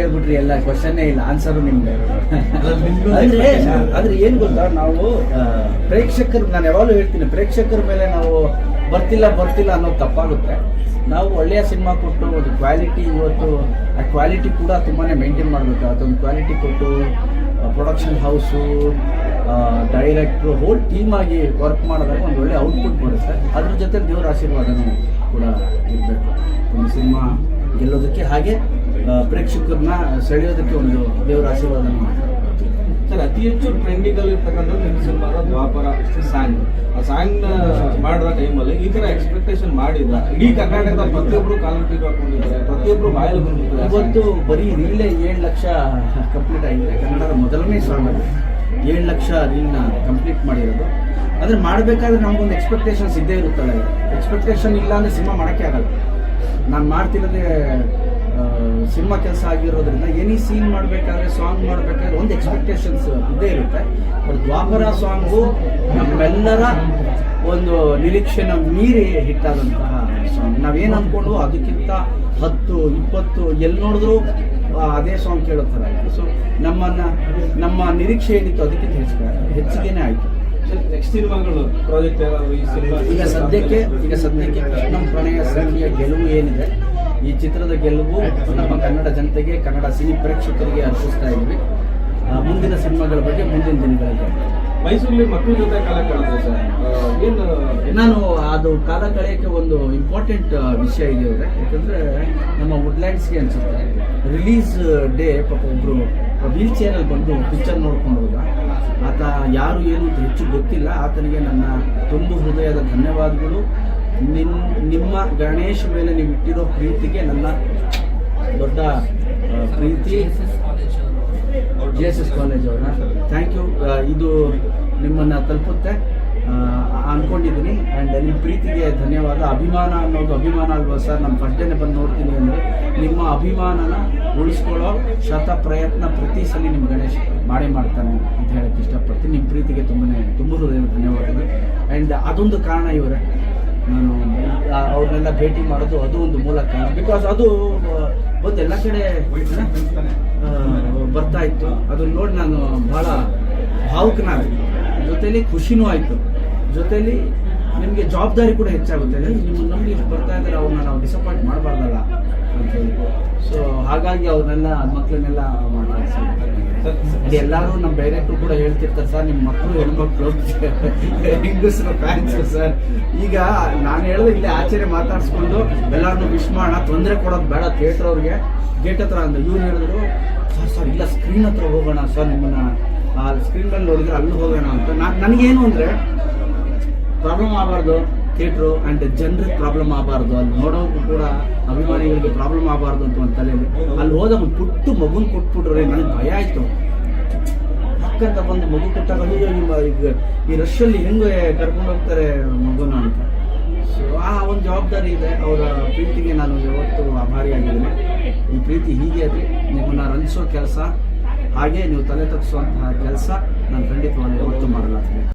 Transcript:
ಹೇಳ್ಬಿಟ್ರಿ ಎಲ್ಲ ಕ್ವಶನ್ನೇ ಇಲ್ಲ ಆನ್ಸರು ನಿಮ್ಗೆ ಅಂದ್ರೆ ಆದ್ರೆ ಏನ್ ಗೊತ್ತಾ ನಾವು ಪ್ರೇಕ್ಷಕರು ನಾನು ಯಾವಾಗಲೂ ಹೇಳ್ತೀನಿ ಪ್ರೇಕ್ಷಕರ ಮೇಲೆ ನಾವು ಬರ್ತಿಲ್ಲ ಬರ್ತಿಲ್ಲ ಅನ್ನೋದು ತಪ್ಪಾಗುತ್ತೆ. ನಾವು ಒಳ್ಳೆಯ ಸಿನಿಮಾ ಕೊಟ್ಟು ಒಂದು ಕ್ವಾಲಿಟಿ ಇವತ್ತು ಆ ಕ್ವಾಲಿಟಿ ಕೂಡ ತುಂಬಾ ಮೇಂಟೈನ್ ಮಾಡಬೇಕು. ಅದೊಂದು ಕ್ವಾಲಿಟಿ ಕೊಟ್ಟು ಪ್ರೊಡಕ್ಷನ್ ಹೌಸು ಡೈರೆಕ್ಟ್ರು ಹೋಲ್ ಟೀಮ್ ಆಗಿ ವರ್ಕ್ ಮಾಡಿದಾಗ ಒಂದು ಒಳ್ಳೆ ಔಟ್ಪುಟ್ ಬರುತ್ತೆ. ಅದ್ರ ಜೊತೆ ದೇವರ ಆಶೀರ್ವಾದನೂ ಕೂಡ ಇರಬೇಕು. ಒಂದು ಸಿನಿಮಾ ಗೆಲ್ಲೋದಕ್ಕೆ ಹಾಗೆ ಪ್ರೇಕ್ಷಕರನ್ನ ಸೆಳೆಯೋದಕ್ಕೆ ಒಂದು ದೇವರ ಆಶೀರ್ವಾದ ಮಾಡ್ತಾರೆ. ಸರ್ ಅತಿ ಹೆಚ್ಚು ಟ್ರೆಂಡಿಂಗ್ ಅಲ್ಲಿ ಇರ್ತಕ್ಕಂಥ ನಿಮ್ಮ ಸಿನಿಮಾದ ದ್ವಾಪರ ಸಾಂಗ್ ಆ ಸಾಂಗ್ ಮಾಡಿದ ಟೈಮಲ್ಲಿ ಈ ತರ ಎಕ್ಸ್ಪೆಕ್ಟೇಷನ್ ಮಾಡಿದ ಇಡೀ ಕರ್ನಾಟಕದ ಪ್ರತಿಯೊಬ್ರು ಕಾಲಂಟಿಗೆ ಹಾಕೊಂಡಿದ್ದಾರೆ ಪ್ರತಿಯೊಬ್ರು ಬಾಯಲ್ಲಿ ಬಂದಿದ್ದಾರೆ ಇವತ್ತು ಬರೀ ರೀಲೇ ಏಳು ಲಕ್ಷ ಕಂಪ್ಲೀಟ್ ಆಗಿದೆ. ಕನ್ನಡದ ಮೊದಲನೇ ಸಾಂಗ್ ಅದು. ಏಳು ಲಕ್ಷ ರೀಲ್ನ ಕಂಪ್ಲೀಟ್ ಮಾಡಿರೋದು. ಅಂದ್ರೆ ಮಾಡಬೇಕಾದ್ರೆ ನಮಗೊಂದು ಎಕ್ಸ್ಪೆಕ್ಟೇಷನ್ಸ್ ಇದ್ದೇ ಇರುತ್ತಲ್ಲ ಎಕ್ಸ್ಪೆಕ್ಟೇಷನ್ ಇಲ್ಲ ಅಂದರೆ ಸಿನಿಮಾ ಮಾಡೋಕ್ಕೆ ಆಗಲ್ಲ. ನಾನು ಮಾಡ್ತಿರೋದೇ ಸಿನಿಮಾ ಕೆಲಸ ಆಗಿರೋದ್ರಿಂದ ಎನಿ ಸೀನ್ ಮಾಡಬೇಕಾದ್ರೆ ಸಾಂಗ್ ಮಾಡಬೇಕಾದ್ರೆ ಒಂದು ಎಕ್ಸ್ಪೆಕ್ಟೇಷನ್ಸ್ ಇದ್ದೇ ಇರುತ್ತೆ. ಬಟ್ ದ್ವಾಪರ ಸಾಂಗು ನಮ್ಮೆಲ್ಲರ ಒಂದು ನಿರೀಕ್ಷೆನ ಮೀರಿ ಹಿಟ್ಟಾದಂತಹ ಸಾಂಗ್ ನಾವೇನು ಅಂದ್ಕೊಂಡು ಅದಕ್ಕಿಂತ ಹತ್ತು ಇಪ್ಪತ್ತು ಎಲ್ಲಿ ನೋಡಿದ್ರು ಅದೇ ಸಾಂಗ್ ಕೇಳೋ ಥರ ಆಯಿತು ಸೊ ನಮ್ಮನ್ನ ನಮ್ಮ ನಿರೀಕ್ಷೆ ಏನಿತ್ತು ಅದಕ್ಕಿಂತ ಹೆಚ್ಚು ಹೆಚ್ಚಿಗೆನೇ ಆಯಿತು. ನೆಕ್ಸ್ಟ್ ಸಿನಿಮಾಗಳು ಪ್ರಾಜೆಕ್ಟ್ ಈಗ ಸದ್ಯಕ್ಕೆ ಈಗ ಸದ್ಯಕ್ಕೆ ನಮ್ಮ ಪ್ರಣಯ ಸಂಖ್ಯೆಯ ಗೆಲುವು ಏನಿದೆ? ಈ ಚಿತ್ರದ ಗೆಲುವು ನಮ್ಮ ಕನ್ನಡ ಜನತೆಗೆ ಕನ್ನಡ ಸಿನಿ ಪ್ರೇಕ್ಷಕರಿಗೆ ಅರ್ಪಿಸ್ತಾ ಇದ್ವಿ. ಮುಂದಿನ ಸಿನಿಮಾಗಳ ಬಗ್ಗೆ ಮುಂದಿನ ದಿನಗಳಲ್ಲಿ ಮೈಸೂರಲ್ಲಿ ಮಕ್ಕಳ ಜೊತೆ ಕಾಲ ಕಳೆದ್ರೆ ಸರ್. ಏನು ನಾನು ಅದು ಕಾಲ ಕಳೆಯೋಕ್ಕೆ ಒಂದು ಇಂಪಾರ್ಟೆಂಟ್ ವಿಷಯ ಇದೆ ಅವ್ರೆ. ಯಾಕಂದರೆ ನಮ್ಮ ವುಡ್ಲ್ಯಾಂಡ್ಸ್ಗೆ ಅನಿಸುತ್ತೆ. ರಿಲೀಸ್ ಡೇ ಪಾಪ ಒಬ್ಬರು ವೀಲ್ ಚೇರಲ್ಲಿ ಬಂದು ಪಿಕ್ಚರ್ ನೋಡ್ಕೊಂಡು ಹೋದ. ಆತ ಯಾರು ಏನು ಹೆಚ್ಚು ಗೊತ್ತಿಲ್ಲ. ಆತನಿಗೆ ನನ್ನ ತುಂಬು ಹೃದಯದ ಧನ್ಯವಾದಗಳು. ನಿನ್ ನಿಮ್ಮ ಗಣೇಶ್ ಮೇಲೆ ನೀವು ಇಟ್ಟಿರೋ ಪ್ರೀತಿಗೆ ನನ್ನ ದೊಡ್ಡ ಪ್ರೀತಿ. ಜೆ ಎಸ್ ಎಸ್ ಕಾಲೇಜ್ ಅವರ ಥ್ಯಾಂಕ್ ಯು ಇದು ನಿಮ್ಮನ್ನು ತಲುಪುತ್ತೆ. ಅಂದ್ಕೊಂಡಿದ್ದೀನಿ ಆ್ಯಂಡ್ ನಿಮ್ಮ ಪ್ರೀತಿಗೆ ಧನ್ಯವಾದ. ಅಭಿಮಾನ ಅನ್ನೋದು ಅಭಿಮಾನ ಅಲ್ವಾ ಸರ್? ನಾನು ಫಸ್ಟ್ ಡೇನೆ ಬಂದು ನೋಡ್ತೀನಿ ಅಂದರೆ ನಿಮ್ಮ ಅಭಿಮಾನನ ಉಳಿಸ್ಕೊಳ್ಳೋ ಶತ ಪ್ರಯತ್ನ ಪ್ರತಿ ಸಲ ನಿಮ್ಮ ಗಣೇಶ್ ಮಾಡಿ ಮಾಡ್ತಾನೆ ಅಂತ ಹೇಳಕ್ಕೆ ಇಷ್ಟಪಡ್ತೀನಿ. ನಿಮ್ಮ ಪ್ರೀತಿಗೆ ತುಂಬನೇ, ತುಂಬ ಧನ್ಯವಾದಗಳು. ಆ್ಯಂಡ್ ಅದೊಂದು ಕಾರಣ ಇವರೇ ನಾನು ಅವ್ರನ್ನೆಲ್ಲ ಭೇಟಿ ಮಾಡೋದು ಅದು ಒಂದು ಮೂಲಕ ಬಿಕಾಸ್ ಅದು ಒಂದು ಎಲ್ಲ ಕಡೆ ಬರ್ತಾ ಇತ್ತು. ಅದನ್ನ ನೋಡಿ ನಾನು ಬಹಳ ಭಾವುಕನಾದೆ ಜೊತೆಲಿ ಖುಷಿನೂ ಆಯಿತು. ಜೊತೆಲಿ ನಿಮಗೆ ಜವಾಬ್ದಾರಿ ಕೂಡ ಹೆಚ್ಚಾಗುತ್ತೆ. ನಿಮ್ಮ ನಂಬಿ ಬರ್ತಾ ಇದ್ದಾರೆ ಅವ್ರನ್ನ ನಾವು ಡಿಸಪಾಯಿಂಟ್ ಮಾಡಬಾರ್ದಲ್ಲ. ಸೊ ಹಾಗಾಗಿ ಅವ್ರನ್ನೆಲ್ಲ ಮಕ್ಕಳನ್ನೆಲ್ಲ ಸರ್ ಎಲ್ಲರೂ ನಮ್ಮ ಡೈರೆಕ್ಟ್ರು ಕೂಡ ಹೇಳ್ತಿರ್ತಾರೆ, ಸರ್ ನಿಮ್ಮ ಮಕ್ಕಳು ಹೆಣ್ಮಕ್ಳು ಹೆಂಗಸರು ಫ್ಯಾನ್ಸ್ ಸರ್ ಈಗ ನಾನು ಹೇಳಿದ್ರೆ ಇಲ್ಲಿ ಆಚಾರ್ಯ ಮಾತಾಡಿಸ್ಕೊಂಡು ಎಲ್ಲರನ್ನೂ ವಿಶ್ ಮಾಡೋಣ. ತೊಂದರೆ ಕೊಡೋದು ಬೇಡ ಥಿಯೇಟ್ರ್ ಅವ್ರಿಗೆ. ಗೇಟ್ ಹತ್ರ ಅಂದ ಇವ್ರು ಹೇಳಿದ್ರು, ಸರ್ ಸರ್, ಇಲ್ಲ ಸ್ಕ್ರೀನ್ ಹತ್ರ ಹೋಗೋಣ, ಸರ್, ನಿಮ್ಮನ್ನ. ಆ ಮೇಲೆ ನೋಡಿದ್ರೆ ಅಲ್ಲಿ ಹೋಗೋಣ ಅಂತ. ನಾನು ನನಗೇನು ಅಂದರೆ ಪ್ರಾಬ್ಲಮ್ ಆಗಬಾರ್ದು. ಥಿಯೇಟ್ರು ಆ್ಯಂಡ್ ಜನರಿಗೆ ಪ್ರಾಬ್ಲಮ್ ಆಗಬಾರ್ದು. ಅಲ್ಲಿ ನೋಡೋಕ್ಕೂ ಕೂಡ ಅಭಿಮಾನಿಗಳಿಗೆ ಪ್ರಾಬ್ಲಮ್ ಆಗಬಾರ್ದು ಅಂತ ಒಂದು ತಲೆಯಲ್ಲಿ. ಅಲ್ಲಿ ಹೋದಾಗ ಒಂದು ಪುಟ್ಟು ಮಗುನ ಕೊಟ್ಬಿಟ್ರೆ. ನನಗೆ ಭಯ ಆಯಿತು. ಅಕ್ಕಂತ ಬಂದು ಮಗು ಕೊಟ್ಟಾಗ ನಿಮ್ಮ ಈಗ ಈ ರಶಲ್ಲಿ ಹೆಂಗೆ ಕರ್ಕೊಂಡು ಹೋಗ್ತಾರೆ ಮಗುನ ಅಂತ. ಸೊ ಆ ಒಂದು ಜವಾಬ್ದಾರಿ ಇದೆ. ಅವರ ಪ್ರೀತಿಗೆ ನಾನು ಯಾವತ್ತೂ ಆಭಾರಿಯಾಗಿದ್ದೇನೆ ಈ ಪ್ರೀತಿ ಹೀಗೆ ಅದೇ ನಿಮ್ಮನ್ನು ರಂಜಿಸೋ ಕೆಲಸ. ಹಾಗೆ ನೀವು ತಲೆ ತಪ್ಪಿಸುವಂತಹ ಕೆಲಸ ನಾನು ಖಂಡಿತವಾಗಿ ಯಾವತ್ತು ಮಾಡಲ್ಲ